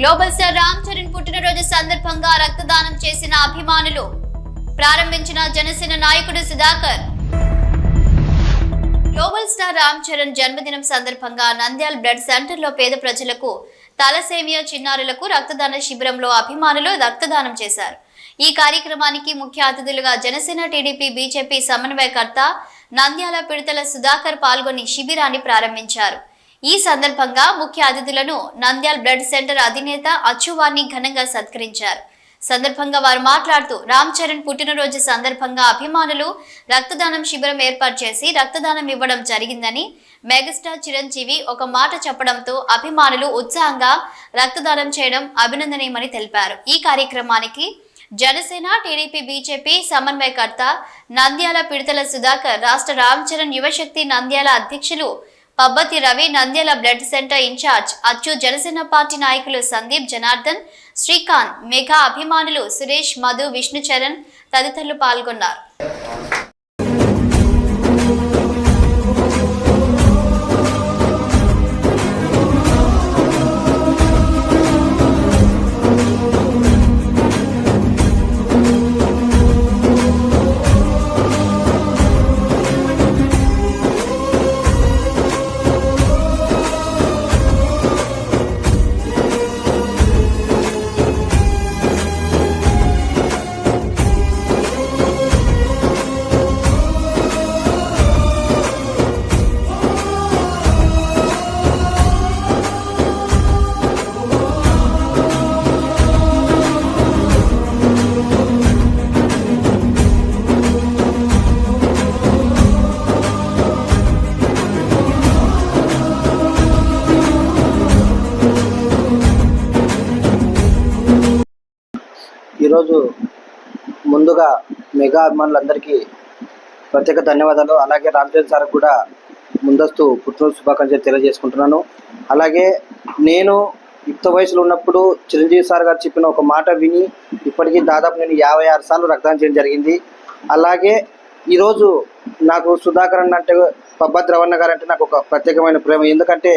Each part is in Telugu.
గ్లోబల్ స్టార్ రామ్ చరణ్ పుట్టినరోజు సందర్భంగా రక్తదానం చేసిన అభిమానులు. ప్రారంభించిన జనసేన నాయకుడు సుధాకర్. గ్లోబల్ స్టార్ రామ్ చరణ్ జన్మదినం సందర్భంగా నంద్యాల బ్లడ్ సెంటర్లో పేద ప్రజలకు తలసేమియా చిన్నారులకు రక్తదాన శిబిరంలో అభిమానులు రక్తదానం చేశారు. ఈ కార్యక్రమానికి ముఖ్య అతిథులుగా జనసేన టీడీపీ బీజేపీ సమన్వయకర్త నంద్యాల పిడతల సుధాకర్ పాల్గొని శిబిరాన్ని ప్రారంభించారు. ఈ సందర్భంగా ముఖ్య అతిథులను నంద్యాల్ బ్లడ్ సెంటర్ అధినేత అచ్చువాణి ఘనంగా సత్కరించారు. సందర్భంగా వారు మాట్లాడుతూ రామ్ చరణ్ పుట్టినరోజు సందర్భంగా అభిమానులు రక్తదానం శిబిరం ఏర్పాటు చేసి రక్తదానం ఇవ్వడం జరిగిందని మెగాస్టార్ చిరంజీవి ఒక మాట చెప్పడంతో అభిమానులు ఉత్సాహంగా రక్తదానం చేయడం అభినందనీయమని తెలిపారు. ఈ కార్యక్రమానికి జనసేన టీడీపీ బీజేపీ సమన్వయకర్త నంద్యాల పిడతల సుధాకర్ రాష్ట్ర రామ్ చరణ్ యువశక్తి నంద్యాల అధ్యక్షులు Pabbathi Ravi Nandyal blood centre incharge Achchu Janasena party నాయకులు సందీప్ జనార్దన్ శ్రీకాంత్ మెగా అభిమానులు సురేష్ మధు విష్ణుచరణ్ తదితరులు పాల్గొన్నారు. ఈరోజు ముందుగా మెగా అభిమానులందరికీ ప్రత్యేక ధన్యవాదాలు. అలాగే రామచంద్ర సార్ కూడా ముందస్తు పుట్టినరోజు శుభాకాంక్షలు తెలియజేసుకుంటున్నాను. అలాగే నేను యుక్త వయసులో ఉన్నప్పుడు చిరంజీవి సార్ గారు చెప్పిన ఒక మాట విని ఇప్పటికీ దాదాపు నేను యాభై ఆరు సార్లు రక్తదానం చేయడం జరిగింది. అలాగే ఈరోజు నాకు సుధాకర్ అన్న అంటే పబ్బత్ రవణ గారు అంటే నాకు ఒక ప్రత్యేకమైన ప్రేమ. ఎందుకంటే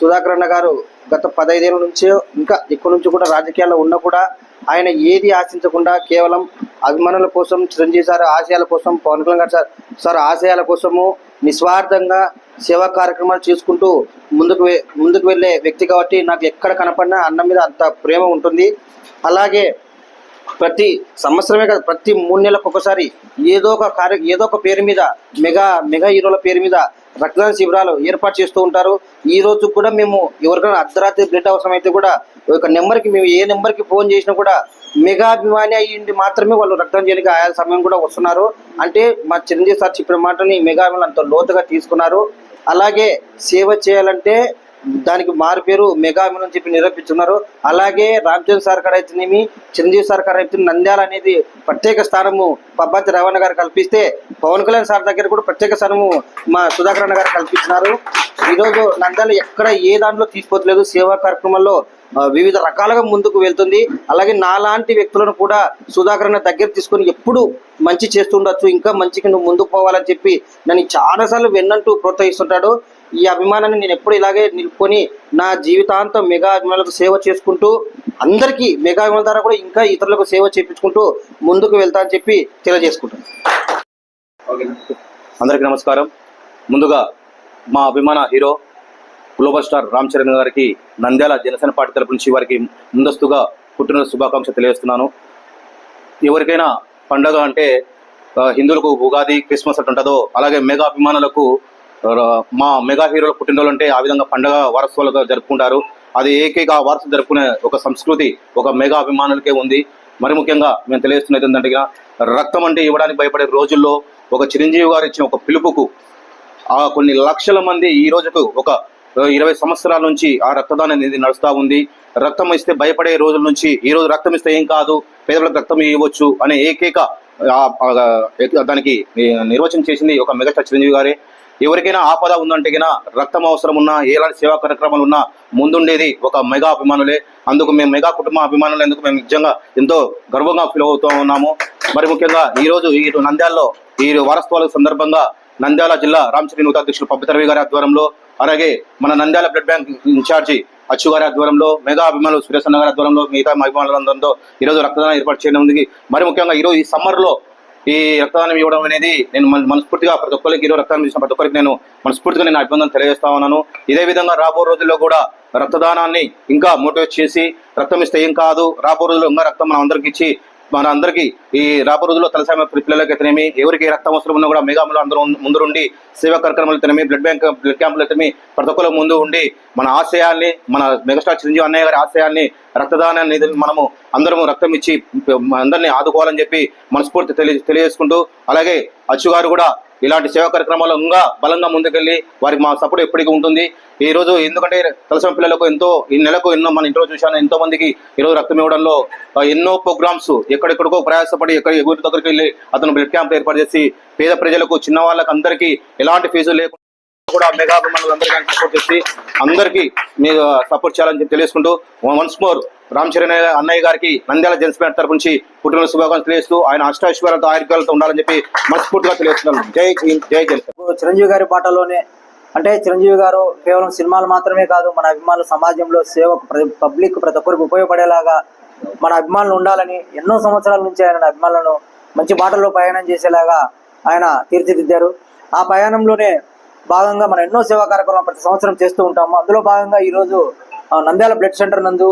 సుధాకర్ అన్న గారు గత పదహైదేళ్ళ నుంచి ఇంకా ఎక్కువ నుంచి కూడా రాజకీయాల్లో ఉన్నా కూడా ఆయన ఏది ఆశించకుండా కేవలం అభిమానుల కోసం చిరంజీవి సార్ ఆశయాల కోసం పవన్ కళ్యాణ్ గారు సార్ సార్ ఆశయాల కోసము నిస్వార్థంగా సేవా కార్యక్రమాలు చేసుకుంటూ ముందుకు ముందుకు వెళ్ళే వ్యక్తి కాబట్టి నాకు ఎక్కడ కనపడినా అన్నం మీద అంత ప్రేమ ఉంటుంది. అలాగే ప్రతి సంవత్సరమే కాదు ప్రతి మూడు నెలలకు ఒకసారి ఏదో ఒక కార్య ఏదో ఒక పేరు మీద మెగా మెగా హీరోల పేరు మీద రక్తదాన శిబిరాలు ఏర్పాటు చేస్తూ ఉంటారు. ఈ రోజు కూడా మేము ఎవరికైనా అర్ధరాత్రి బ్లడ్ అవసరం అయితే కూడా ఒక నెంబర్కి మేము ఏ నెంబర్కి ఫోన్ చేసినా కూడా మెగా అభిమాని అయ్యింది మాత్రమే వాళ్ళు రక్తం చేయడానికి ఆయా సమయం కూడా వస్తున్నారు. అంటే మా చిరంజీవి సార్ చెప్పిన మాటని మెగా అంత లోతుగా తీసుకున్నారు. అలాగే సేవ చేయాలంటే దానికి మారు పేరు మెగామిన్ అని చెప్పి నిరూపించున్నారు. అలాగే రామచంద్ర సర్కార్ అయితేనేమి చిరంజీవి సర్కార్ అయితే నంద్యాల అనేది ప్రత్యేక స్థానము పబ్బతి రవణ గారు కల్పిస్తే పవన్ కళ్యాణ్ సార్ దగ్గర కూడా ప్రత్యేక స్థానము మా సుధాకర్ అన్న గారు కల్పించినారు. ఈరోజు నంద్యాల ఎక్కడ ఏ దాంట్లో తీసుకోవట్లేదు సేవా కార్యక్రమాల్లో వివిధ రకాలుగా ముందుకు వెళ్తుంది. అలాగే నాలాంటి వ్యక్తులను కూడా సుధాకర్ దగ్గర తీసుకొని ఎప్పుడు మంచి చేస్తుండొచ్చు ఇంకా మంచికి నువ్వు ముందుకు పోవాలని చెప్పి నన్ను చాలాసార్లు వెన్నంటూ ప్రోత్సహిస్తుంటాడు. ఈ అభిమానాన్ని నేను ఎప్పుడు ఇలాగే నిలుపుకొని నా జీవితాంతం మెగా అభిమానులకు సేవ చేసుకుంటూ అందరికీ మెగా అభిమానుల ద్వారా కూడా ఇంకా ఇతరులకు సేవ చేయించుకుంటూ ముందుకు వెళ్తా అని చెప్పి తెలియజేసుకుంటాను అందరికీ నమస్కారం. ముందుగా మా అభిమాన hero global star Ram Charan గారికి నంద్యాల జనసేన పార్టీ తరపు నుంచి వారికి ముందస్తుగా పుట్టిన శుభాకాంక్షలు తెలియజేస్తున్నాను. ఎవరికైనా పండగ అంటే హిందువులకు ఉగాది క్రిస్మస్ అటు ఉంటుందో అలాగే మెగా అభిమానులకు మా మెగా హీరోల పుట్టినరోజు అంటే ఆ విధంగా పండగ వారసులుగా జరుపుకుంటారు. అది ఏకైక వారసు జరుపుకునే ఒక సంస్కృతి ఒక మెగా అభిమానులకే ఉంది. మరి ముఖ్యంగా మేము తెలియజేస్తున్నది ఏంటంటే రక్తం అంటే ఇవ్వడానికి భయపడే రోజుల్లో ఒక చిరంజీవి గారు ఇచ్చిన ఒక పిలుపుకు ఆ కొన్ని లక్షల మంది ఈ రోజుకు ఒక ఇరవై సంవత్సరాల నుంచి ఆ రక్తదానం అనేది నడుస్తూ ఉంది. రక్తం ఇస్తే భయపడే రోజుల నుంచి ఈ రోజు రక్తం ఇస్తే ఏం కాదు పేదలకు రక్తం ఇవ్వచ్చు అనే ఏకైక దానికి నిర్వచనం చేసింది ఒక మెగాస్టార్ చిరంజీవి గారే. ఎవరికైనా ఆపద ఉందంటే గినా రక్తం అవసరం ఉన్నా ఎలాంటి సేవా కార్యక్రమాలు ఉన్నా ముందుండేది ఒక మెగా అభిమానులే. అందుకు మేము మెగా కుటుంబ అభిమానులు. ఎందుకు మేము నిజంగా ఎంతో గర్వంగా ఫీల్ అవుతూ ఉన్నాము. మరి ముఖ్యంగా ఈరోజు ఈ నంద్యాలలో ఈ వారసత్వాల సందర్భంగా నంద్యాల జిల్లా రామచంద్ర నూత అధ్యక్షులు పబ్బితరవి గారి ఆధ్వర్యంలో అలాగే మన నంద్యాల బ్లడ్ బ్యాంక్ ఇన్ఛార్జి అచ్చు గారి ఆధ్వర్యంలో మెగా అభిమానులు సురేష్ అన్న గారి ఆధ్వర్యంలో మిగతా అభిమానులందరితో ఈరోజు రక్తదానం ఏర్పాటు చేయడం ఉంది మరి ముఖ్యంగా ఈరోజు ఈ సమ్మర్లో ఈ రక్తదానం ఇవ్వడం అనేది నేను మన- మనస్ఫూర్తిగా ప్రతి ఒక్కరికి ఈరోజు రక్తదానం చేసిన ప్రతి ఒక్కరికి నేను మనస్ఫూర్తిగా నేను అభినందన తెలియజేస్తా ఉన్నాను. ఇదే విధంగా రాబో రోజుల్లో కూడా రక్తదానాన్ని ఇంకా మోటివేట్ చేసి రక్తం ఇస్తే ఏం కాదు. రాబో రోజుల్లో ఇంకా రక్తం మనం అందరికి ఇచ్చి మన అందరికీ ఈ రాబో రోజుల్లో తలసామ పిల్లలకి అయితేనేమి ఎవరికి రక్తం అవసరం ఉన్నా కూడా మెగాములు అందరూ ముందు ఉండి సేవా కార్యక్రమాలు అయితేనేమి బ్లడ్ బ్యాంక్ బ్లడ్ క్యాంపులు అయితేనేమి ప్రతి ఒక్కరు ముందు ఉండి మన ఆశయాల్ని మన మెగాస్టార్ చిరంజీవి అన్నయ్య గారి ఆశయాల్ని రక్తదానాన్ని మనము అందరము రక్తం ఇచ్చి అందరినీ ఆదుకోవాలని చెప్పి మనస్ఫూర్తి తెలియ తెలియజేసుకుంటూ అలాగే అచ్చు గారు కూడా ఇలాంటి సేవా కార్యక్రమాలు ఇంకా బలంగా ముందుకెళ్ళి వారికి మా సపోర్ట్ ఎప్పటికీ ఉంటుంది. ఈ రోజు ఎందుకంటే తలసిన పిల్లలకు ఎంతో ఈ నెలకు ఎన్నో మన ఇంట్లో చూశాను ఎంతో మందికి ఈ రోజు రక్తం ఇవ్వడంలో ఎన్నో ప్రోగ్రామ్స్ ఎక్కడెక్కడికో ప్రయాసపడి ఎక్కడ ఎవరి దగ్గరికి వెళ్ళి అతను బ్లడ్ క్యాంప్ ఏర్పాటు చేసి పేద ప్రజలకు చిన్న వాళ్ళకి అందరికీ ఎలాంటి ఫీజు లేకుండా కూడా మెగా అభిమానులందరికీ సపోర్ట్ చేసి అందరికీ మీరు సపోర్ట్ చేయాలని చెప్పి తెలియజేసుకుంటూ వన్స్ మోర్ రామ్ చరణ్ అన్నయ్య గారికి నంద్యాల జనసేన తరపు నుంచి పుట్టిన శుభాకాంక్షలు తెలియజేస్తూ ఆయన అష్టాశ్వరాలతో ఆరోగ్యాలతో ఉండాలని చెప్పి మనస్ఫూర్తిగా తెలియజేస్తున్నాను. జై జీ జై జనసేన చిరంజీవి గారి పాటలోనే అంటే చిరంజీవి గారు కేవలం సినిమాలు మాత్రమే కాదు మన అభిమానులు సమాజంలో సేవ పబ్లిక్ ప్రతి ఒక్కరికి ఉపయోగపడేలాగా మన అభిమానులు ఉండాలని ఎన్నో సంవత్సరాల నుంచి ఆయన అభిమానులను మంచి బాటల్లో ప్రయాణం చేసేలాగా ఆయన తీర్చిదిద్దారు. ఆ ప్రయాణంలోనే భాగంగా మనం ఎన్నో సేవా కార్యక్రమాలు ప్రతి సంవత్సరం చేస్తూ ఉంటాము. అందులో భాగంగా ఈరోజు నంద్యాల బ్లడ్ సెంటర్ నందు